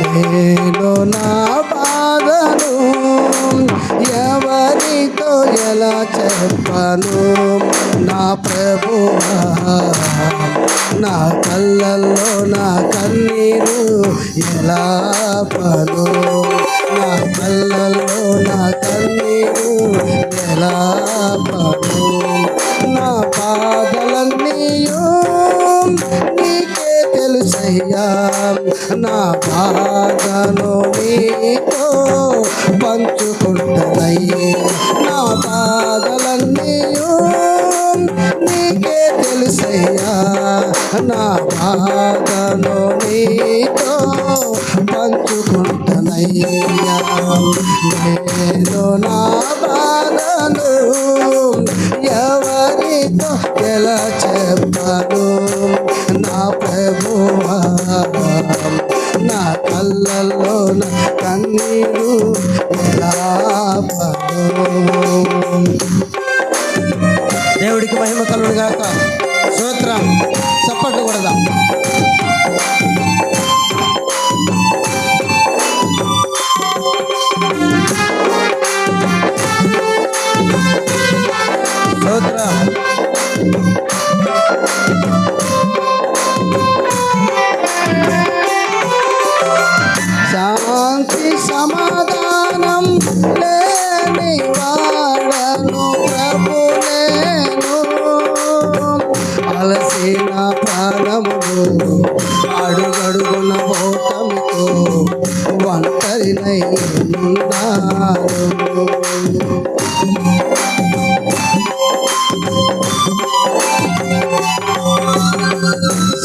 నేను నా బాధను ఎవరితో ఎలా చెప్పను? నా ప్రభువా నా కళ్ళల్లో నా కన్నీరు ఎలా పను? నా కళ్ళల్లో నా కన్నీరు ఎలా పను? నా బాధలన్నీయు నీకే నా బాధను నీతో పంచుకుంటానయ్యే నా బాధలన్నీ నీకే తెలుసయ్యా. నా బాధను నీతో పంచుకుంటున్నాయ్యా నేను నా బాధను ఎవరితో ఎలా చెప్పను దేవుడికి మహిమ కలుడు గాక. స్తోత్రం. చప్పట్లు కొడదాం. శాంతి సమాధానం లే ప్రాణములు అడుగడుగున ఓటమితో ఒంటరినై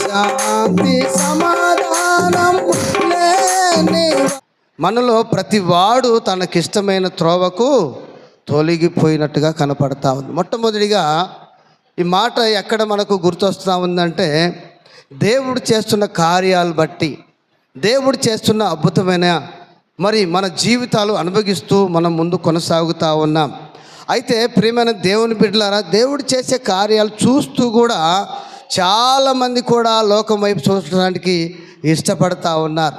శాంతి సమాధానం లేని మనలో ప్రతి వాడు తనకిష్టమైన త్రోవకు తొలగిపోయినట్టుగా కనపడతా ఉంది. మొట్టమొదటిగా ఈ మాట ఎక్కడ మనకు గుర్తొస్తూ ఉందంటే దేవుడు చేస్తున్న కార్యాలు బట్టి దేవుడు చేస్తున్న అద్భుతమైన మరి మన జీవితాలు అనుభవిస్తూ మనం ముందు కొనసాగుతూ ఉన్నాం. అయితే ప్రియమైన దేవుని బిడ్డలారా దేవుడు చేసే కార్యాలు చూస్తూ కూడా చాలామంది కూడా లోకం వైపు చూడడానికి ఇష్టపడతా ఉన్నారు.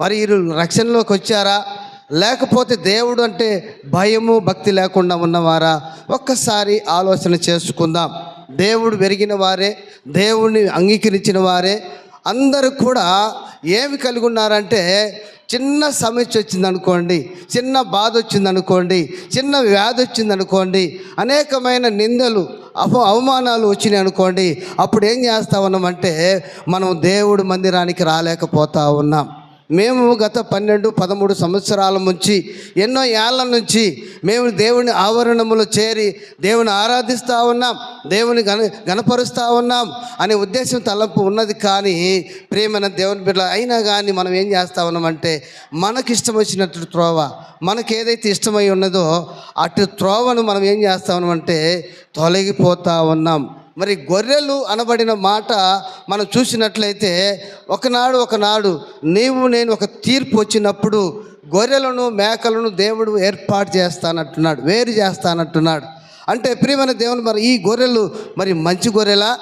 మరి వీరు రక్షణలోకి వచ్చారా? లేకపోతే దేవుడు అంటే భయము భక్తి లేకుండా ఉన్నవారా? ఒక్కసారి ఆలోచన చేసుకుందాం. దేవుడు పెరిగిన వారే దేవుడిని అంగీకరించిన వారే. అందరూ కూడా ఏమి కలిగి ఉన్నారంటే చిన్న సమస్య వచ్చిందనుకోండి చిన్న బాధ వచ్చింది అనుకోండి చిన్న వ్యాధి వచ్చింది అనుకోండి అనేకమైన నిందలు అప అవమానాలు వచ్చినాయి అనుకోండి అప్పుడు ఏం చేస్తా ఉన్నామంటే మనం దేవుడు మందిరానికి రాలేకపోతా ఉన్నాం. మేము గత పన్నెండు పదమూడు సంవత్సరాల నుంచి ఎన్నో ఏళ్ళ నుంచి మేము దేవుని ఆవరణములో చేరి దేవుని ఆరాధిస్తూ ఉన్నాం దేవుని గణ గణపరుస్తూ ఉన్నాం అనే ఉద్దేశం తలంపు ఉన్నది కానీ ప్రేమైన దేవుని బిడ్డ అయినా కానీ మనం ఏం చేస్తూ ఉన్నామంటే మనకి ఇష్టం వచ్చినట్టు త్రోవ మనకి ఏదైతే ఇష్టమై ఉన్నదో అటు త్రోవను మనం ఏం చేస్తా ఉన్నామంటే తొలగిపోతూ ఉన్నాం. మరి గొర్రెలు అనబడిన మాట మనం చూసినట్లయితే ఒకనాడు ఒకనాడు నీవు నేను ఒక తీర్పు వచ్చినప్పుడు గొర్రెలను మేకలను దేవుడు ఏర్పాటు చేస్తానంటున్నాడు వేరు చేస్తానంటున్నాడు. అంటే ప్రియమైన దేవుని మరి ఈ గొర్రెలు మరి మంచి గొర్రెలా?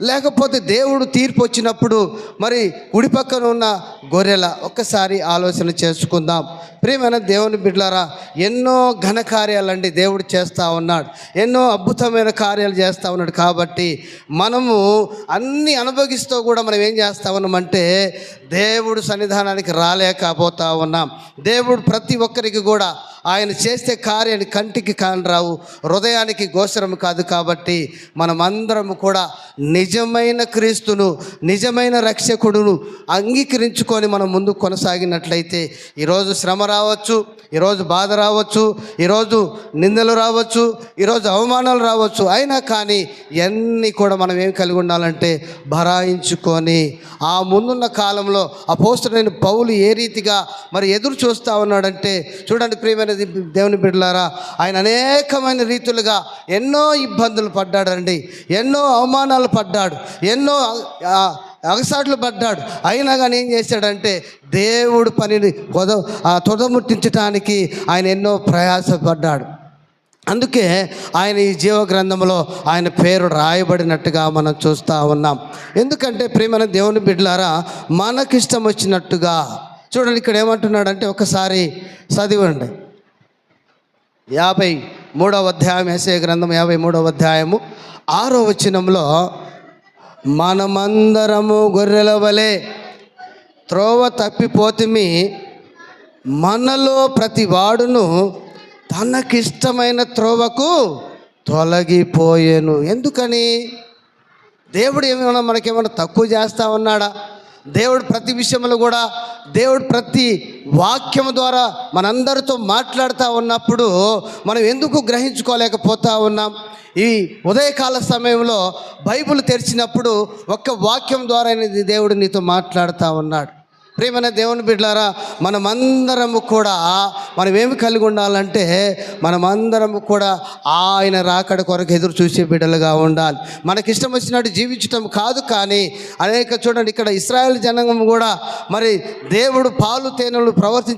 లేకపోతే దేవుడు తీర్పు వచ్చినప్పుడు మరి కుడి పక్కన ఉన్న గొర్రెల ఒక్కసారి ఆలోచన చేసుకుందాం. ప్రియమైన దేవుని బిడ్డలారా ఎన్నో ఘన కార్యాలండి దేవుడు చేస్తూ ఉన్నాడు. ఎన్నో అద్భుతమైన కార్యాలు చేస్తూ ఉన్నాడు. కాబట్టి మనము అన్ని అనుభవిస్తూ కూడా మనం ఏం చేస్తా ఉన్నామంటే దేవుడు సన్నిధానానికి రాలేకపోతా ఉన్నాం. దేవుడు ప్రతి ఒక్కరికి కూడా ఆయన చేసే కార్యాన్ని కంటికి కానరావు హృదయానికి గోచరం కాదు కాబట్టి మనమందరం కూడా నిజమైన క్రీస్తును నిజమైన రక్షకుడును అంగీకరించుకొని మనం ముందు కొనసాగినట్లయితే ఈరోజు శ్రమ రావచ్చు ఈరోజు బాధ రావచ్చు ఈరోజు నిందలు రావచ్చు ఈరోజు అవమానాలు రావచ్చు. అయినా కానీ ఇవన్నీ కూడా మనం ఏం కలిగి ఉండాలంటే భరాయించుకొని ఆ ముందున్న కాలంలో ఆ పోస్టులైన పౌలు ఏ రీతిగా మరి ఎదురు చూస్తూ ఉన్నాడంటే చూడండి ప్రియమైన దేవుని బిడ్డలారా ఆయన అనేకమైన రీతులుగా ఎన్నో ఇబ్బందులు పడ్డాడండి ఎన్నో అవమానాలు పడ్డాడు. ఎన్నో అగసాట్లు పడ్డాడు. అయినా కానీ ఏం చేశాడంటే దేవుడు పనిని పొద ఆ తొదముట్టించడానికి ఆయన ఎన్నో ప్రయాసపడ్డాడు అందుకే ఆయన ఈ జీవ గ్రంథంలో ఆయన పేరు రాయబడినట్టుగా మనం చూస్తూ ఉన్నాం. ఎందుకంటే ప్రేమన దేవుని బిడ్డలారా మనకిష్టం వచ్చినట్టుగా. చూడండి ఇక్కడ ఏమంటున్నాడంటే ఒకసారి చదివండి. యాభై మూడవ అధ్యాయం ఎస్ఏ గ్రంథం యాభై మూడవ అధ్యాయము ఆరో వచనంలో మనమందరము గొర్రెల వలె త్రోవ తప్పిపోతిమి. మనలో ప్రతి వాడును తనకిష్టమైన త్రోవకు తొలగిపోయేను. ఎందుకని? దేవుడు ఏమైనా మనకేమైనా తక్కువ చేస్తా ఉన్నాడా? దేవుడు ప్రతి విషయంలో కూడా దేవుడు ప్రతి వాక్యం ద్వారా మనందరితో మాట్లాడుతూ ఉన్నప్పుడు మనం ఎందుకు గ్రహించుకోలేకపోతా ఉన్నాం? ఈ ఉదయకాల సమయంలో బైబిల్ తెరిచినప్పుడు ఒక్క వాక్యం ద్వారా దేవుడు నీతో మాట్లాడుతూ ఉన్నాడు. ప్రేమైన దేవుని బిడ్డారా మనమందరము కూడా మనం ఏమి కలిగి ఉండాలంటే మనమందరము కూడా ఆయన రాకడ కొరకు ఎదురు చూసే బిడ్డలుగా ఉండాలి. మనకి ఇష్టం వచ్చినట్టు జీవించటం కాదు కానీ అనేక చూడండి ఇక్కడ ఇస్రాయల్ జనం కూడా మరి దేవుడు పాలు తేనెలు ప్రవర్తించ